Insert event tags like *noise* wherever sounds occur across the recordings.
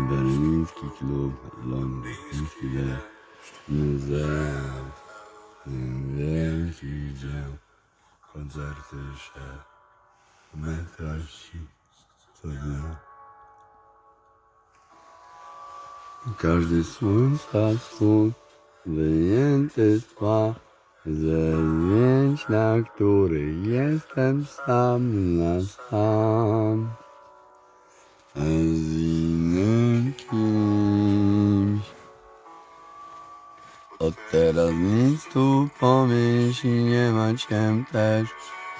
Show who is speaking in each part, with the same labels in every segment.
Speaker 1: Berliński klub londyński muzeum, wielki dzieł, koncerty szef, metraści co dnia. Każdy słońca wschód wyjęty z tła zdjęć, na których jestem sam na sam. Od teraz nic tu pomyśli nie ma ciem też.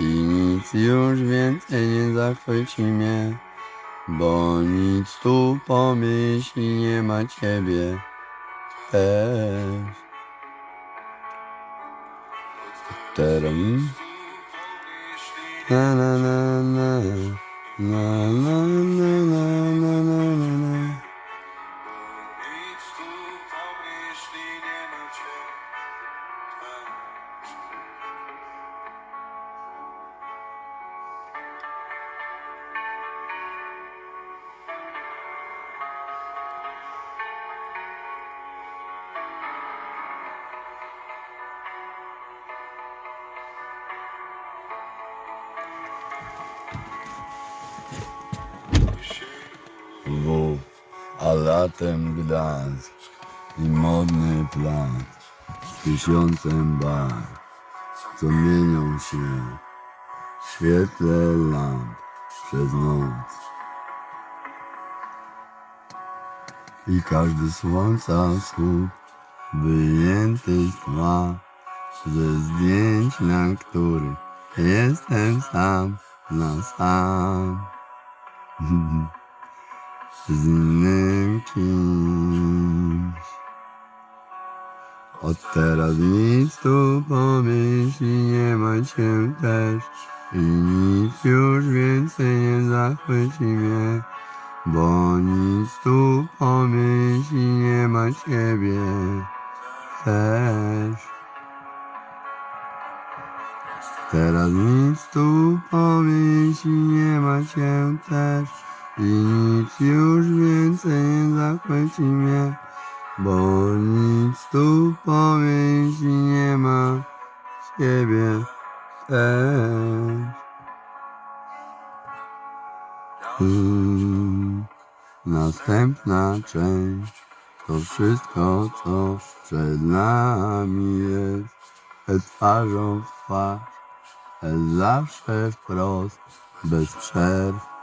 Speaker 1: I nic już więcej nie zachwyci mnie Bo nic tu pomyśli nie ma ciebie też. Od teraz na na na na na na. Latem Gdańsk i modny plan tysiącem barw, co mienią się w świetle lamp przez noc. I każdy słońca wschód wyjęty z tła ze zdjęć, na których jestem sam na sam. *laughs* z innym Od teraz nic tu pomyśli nie ma cię też i nic już więcej nie zachwyci mnie, bo nic tu pomyśli nie ma ciebie też. Teraz nic tu pomyśli nie ma cię też i nic już więcej nie zachwyci mnie, bo nic tu pomyśli nie ma ciebie też. Mm, Następna część to wszystko, co przed nami jest, twarzą w twarz, zawsze wprost, bez przerw.